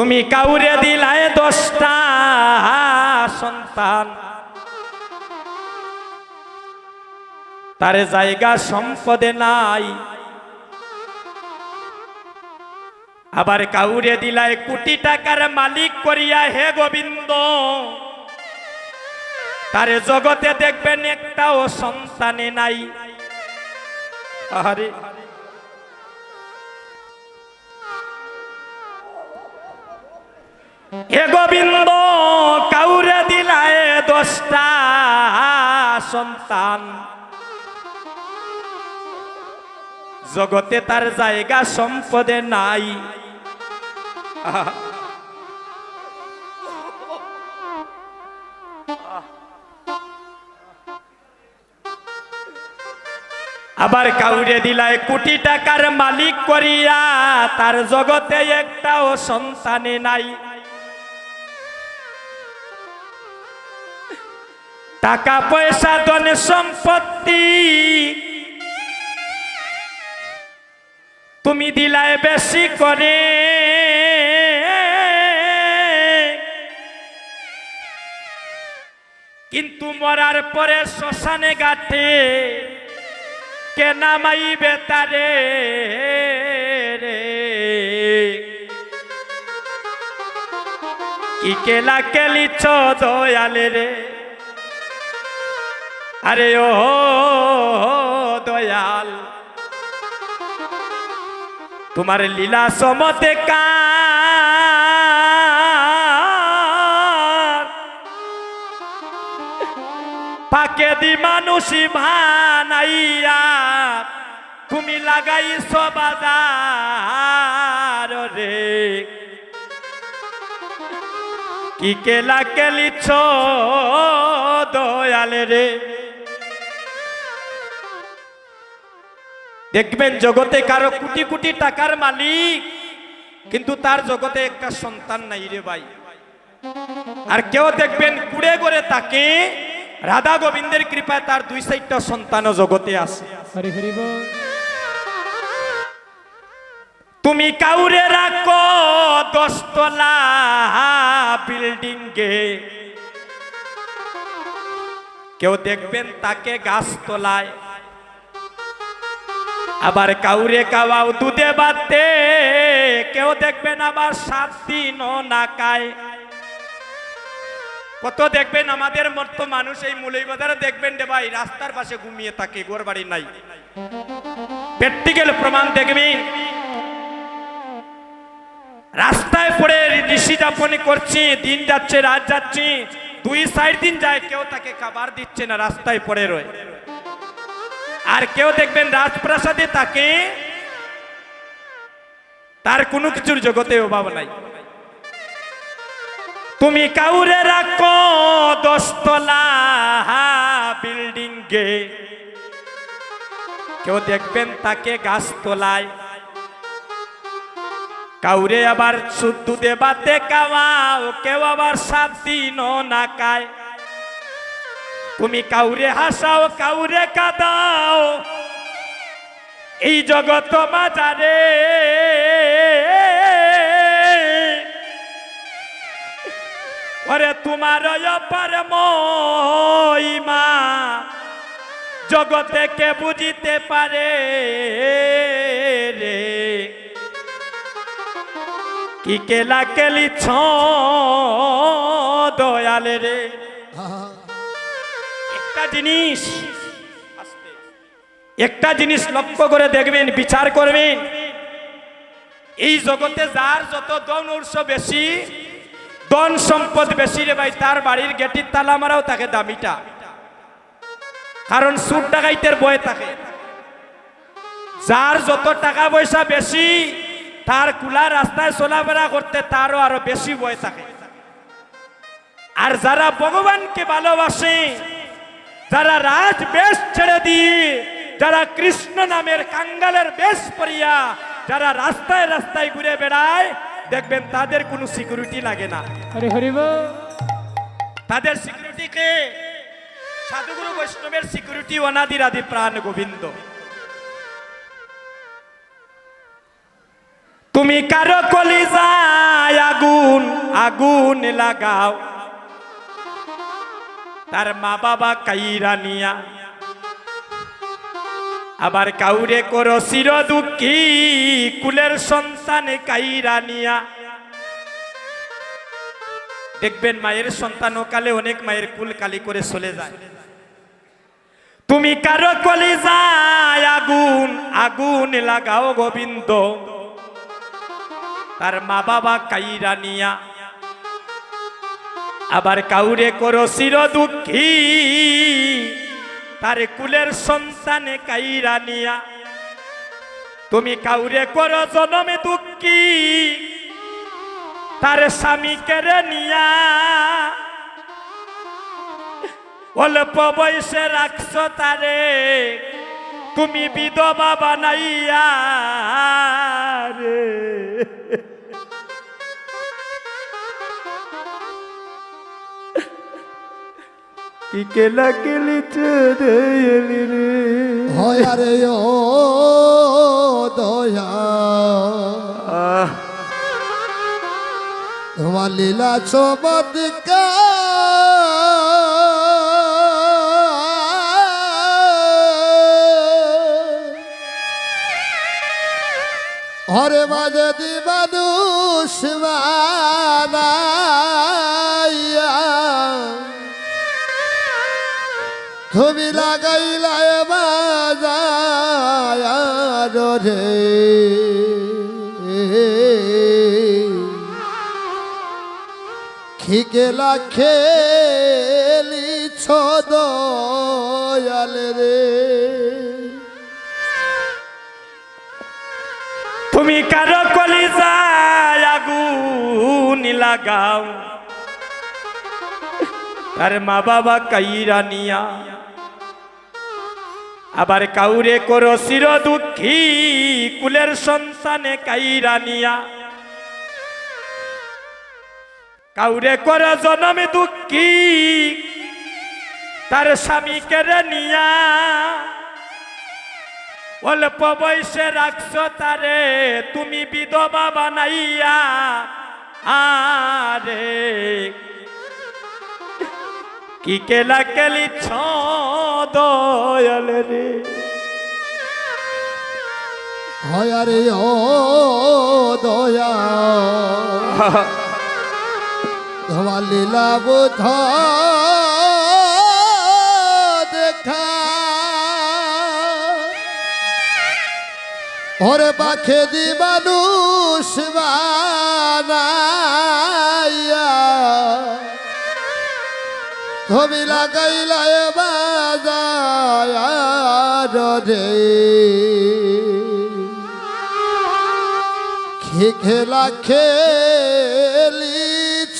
তুমি কাউরে দিলায় দশটা সন্তান। তারে জায়গা সম্পদে নাই। আবার কাউরে দিলায় কোটি টাকার মালিক করিয়া হে গোবিন্দ। তারে জগতে দেখবেন একটাও সন্তানে নাই। আরে হে গোবিন্দ, কাউরে দিলায় দশটা সন্তান জগতে তার জায়গা সম্পদে নাই। আবার কাউরে দিলায় কোটি টাকার মালিক করিয়া তার জগতে একটাও সন্তানে নাই টাকা পয়সা, ধন সম্পত্তি। তুমি দিলায় বেশি করে। কিন্তু মরার পরে শ্মশানে গাঠে কে নামাইবে তারে রে? কি কেলা কেলিছ দয়ালে রে? আরে ও দয়াল। তোমার লীলা সমতে পাকে দি মানুষই ভানাইয়া, তুমি লাগাইছ বাজার রে। কি কেলা কেলিছ দয়ালে রে? দেখবেন জগতে কারও কোটি কোটি টাকার মালিক কিন্তু তার জগতে একটা সন্তান নাই রে ভাই। আর কেউ দেখবেন কুড়ে করে তাকে রাধা গোবিন্দের কৃপায় তার দুই সাইডটা সন্তানও জগতে আছে। তুমি কাউরে রাখো দশতলা বিল্ডিং গে কেউ দেখবেন তাকে গাছ তোলায় আবার কাউরে কাওয়াও দুধে বাতে কেউ দেখবেন আবার সাত দিনও না খায়। কত দেখবেন আমাদের মতো মানুষ এই মুলই বাজারে দেখবেন রে ভাই, রাস্তার পাশে ঘুমিয়ে থাকে গোর বাড়ি নাই। প্র্যাকটিক্যাল প্রমাণ দেখবেন রাস্তায় পড়ে ঋষি যাপন করছি, দিন যাচ্ছে, রাত যাচ্ছি, দুই সাইড দিন যায়, কেউ তাকে খাবার দিচ্ছে না, রাস্তায় পড়ে রয়ে। আর কেউ দেখবেন রাজপ্রাসাদে তাকে তার কোনো কিছুর জগতে অভাব নাই। তুমি কাউরে রাখো দশতলা বিল্ডিং গে কেউ দেখবেন তাকে গাছ তোলায় কাউরে আবার শুদ্ধ দেবাতে কাওয়াও, কেউ আবার সাত দিনও না কায় তুমি কাউরে হাসাও, কাউরে কাদাও। এই জগত বাজারে ওরে তোমার মহিমা জগতে কে বুঝিতে পারে রে? কি কেলা কেলি ছ দয়ালে রে? একটা জিনিস। একটা জিনিস লক্ষ্য করে দেখবেন, বিচার করবেন। এই জগতে যার যত দন উৎস বেশি দন সম্পদ বেশি রে ভাই, তার বাড়ির গেটির তালা মারাও তাকে দামিটা। কারণ সুর ডাকাইতের বয়ে থাকে। যার যত টাকা পয়সা বেশি, তার কুলা রাস্তায় চলাফেরা করতে তারও আরও বেশি বয়ে থাকে। আর যারা ভগবানকে ভালোবাসে যারা রাজ বেশ ছেড়ে দিয়ে যারা কৃষ্ণ নামের কাঙ্গালের বেশ পরিয়া যারা রাস্তায় রাস্তায় ঘুরে বেড়ায় দেখবেন তাদের কোনো সিকিউরিটি লাগে না। হরি হরি বল। তাদের সাধুগুরু বৈষ্ণবের সিকিউরিটি অনাদির আদি প্রাণ গোবিন্দ। তুমি কারও কলিজায় যায় আগুন আগুন লাগাও। তার মা বাবা কাইরা নিয়া। আবার কাউরে করো চির দুঃখী কুলের সন্তান কাইরা নিয়া। দেখবেন মায়ের সন্তান কালে অনেক মায়ের কুল কালি করে চলে যায়। তুমি কারও কলি যায় আগুন আগুন লাগাও গোবিন্দ। তার মা বাবা কাইরা নিয়া। আবার কাউরে করো চির দুঃখী। তার কুলের সন্তানে কাইরা নিয়া। তুমি কাউরে করো জনমে দুঃখী। তার স্বামী কেড়ে নিয়া। অল্প বয়সে রাখছ তারে। তুমি বিধবা বানাইয়া রে। কি কেলা এলি রে হয় আরে ও দয়া। তোমার লীলা চমৎকা হরে মাঝে দি মানুষ তুমি লাগাইলায় বাজার রে। খিকেলা খেলি দয়াল রে। তুমি কারও কলি যায় আগুন লাগাও। তার মা বাবা কাইরা নিয়া আবার কাউরে করো চির দুঃখী, কুলের সন্তানে কাইরা নিয়া। কাউরে করো জনমে দুঃখী, তার স্বামী কেড়ে নিয়া। অল্প বয়সে রাখছ তারে, তুমি বিধবা বানাইয়া। আরে কি কেলা কেলি ছ দয়াল রে? হয় আরে ও দয়া তোমার লীলা বোধ দেখা। পাখে দি মানুষ বানাইয়া তুমি লাগাইলায় বাজার রে। খেলা খেলি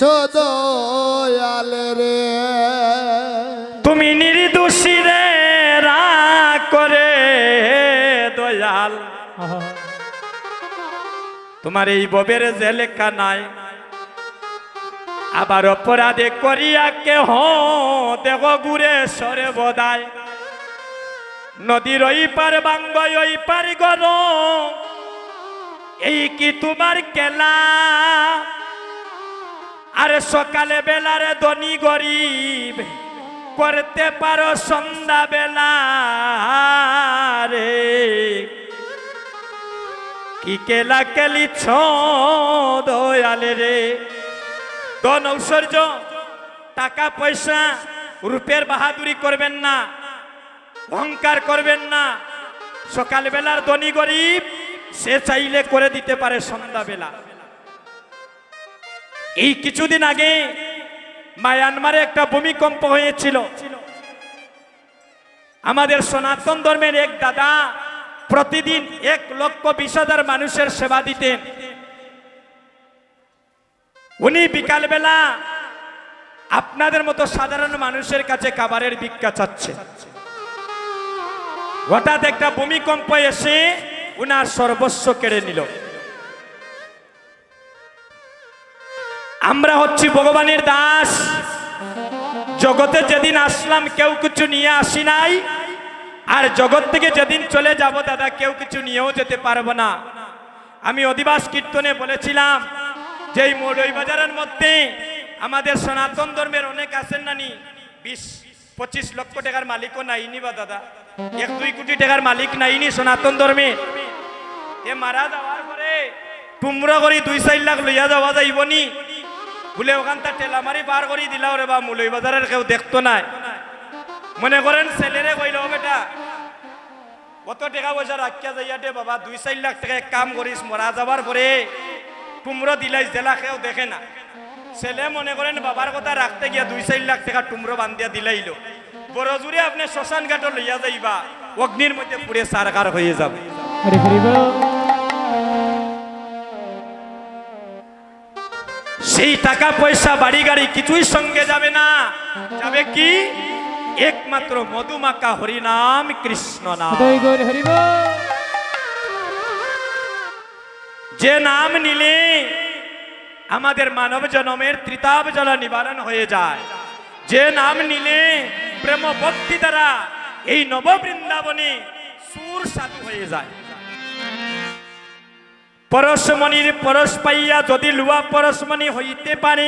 দয়াল রে। তুমি নির্দোষী রে রাগ করে দয়াল। তোমার এই ববের যে লেখা নাই আবার অপরাধে করিয়া কেহ দেব গুরে সরে বদায়। নদীর ওই পার বাঙ্গ ওই পার গর এই কি তোমার কেলা? আরে সকালে বেলারে ধনী গরিব করতে পারো সন্ধ্যা বেলা রে। কি কেলা কেলি ছ দয়ালে রে? ধন ঐশ্বর্য টাকা, পয়সা, রূপের বাহাদুরি করবেন না, অহংকার করবেন না। সকালবেলার ধনী গরিব, সে চাইলে করে দিতে পারে সন্ধ্যাবেলা। এই কিছুদিন আগে মায়ানমারে একটা ভূমিকম্প হয়েছিল। আমাদের সনাতন ধর্মের এক দাদা প্রতিদিন এক লক্ষ বিশ হাজার মানুষের সেবা দিতেন। উনি বিকালবেলা আপনাদের মতো সাধারণ মানুষের কাছে খাবারের ভিক্ষা চাচ্ছে। হঠাৎ একটা ভূমিকম্প এসে উনার সর্বস্ব কেড়ে নিল। আমরা হচ্ছি ভগবানের দাস। জগতে যেদিন আসলাম কেউ কিছু নিয়ে আসি নাই। আর জগৎ থেকে যেদিন চলে যাব দাদা, কেউ কিছু নিয়েও যেতে পারব না। আমি অধিবাস কীর্তনে বলেছিলাম যেই মৌলই বাজারের মধ্যে আমাদের সনাতন ধর্মের অনেক আছেন নানি, বিশ, পঁচিশ লক্ষ টাকার মালিকও নাইনি বা দাদা। এক, দুই কোটি টাকার মালিক নাইনি সনাতন ধর্মে। এ মারা যাওয়ার পরে টুমরা করি দুই, চার লাখ লইয়া যাওয়া যাইবনি বলে ওখান তা টেলামারি পার করি দিলাও রে বা মুলই বাজারের কেউ দেখতো নাই। মনে করেন ছেলেরে কইল, "ও বেটা কত টাকা পয়সা রাখিয়া যাইয়াতে বাবা, দুই, চার লাখ টাকা কাম করিস, মরা যাবার পরে টুমরো দিলাই জেলা কেউ দেখে না। ছেলে মনে করেন বাবার কথা রাখতে গিয়া দুই চার লাখ টাকা টুমরো বান্ধিয়া দিলাইলো বড় জুড়ে আপনি শ্মশান ঘাটও লইয়া যাইবা অগ্নির মধ্যে পুড়ে সারকার হয়ে যাবে। সেই টাকা পয়সা বাড়ি গাড়ি কিছুই সঙ্গে যাবে না। যাবে কি? একমাত্র মধুমাকা হরিনাম কৃষ্ণ নাম। যে নাম নিলে আমাদের মানব জনমের ত্রিতাপ জল নিবারণ হয়ে যায়। যে নাম নিলে প্রেম ভক্তি দ্বারা এই নব বৃন্দাবনে সুর সাধু হয়ে যায়। পরশমণির পরশ পাইয়া যদি লুয়া পরশমণি হইতে পারে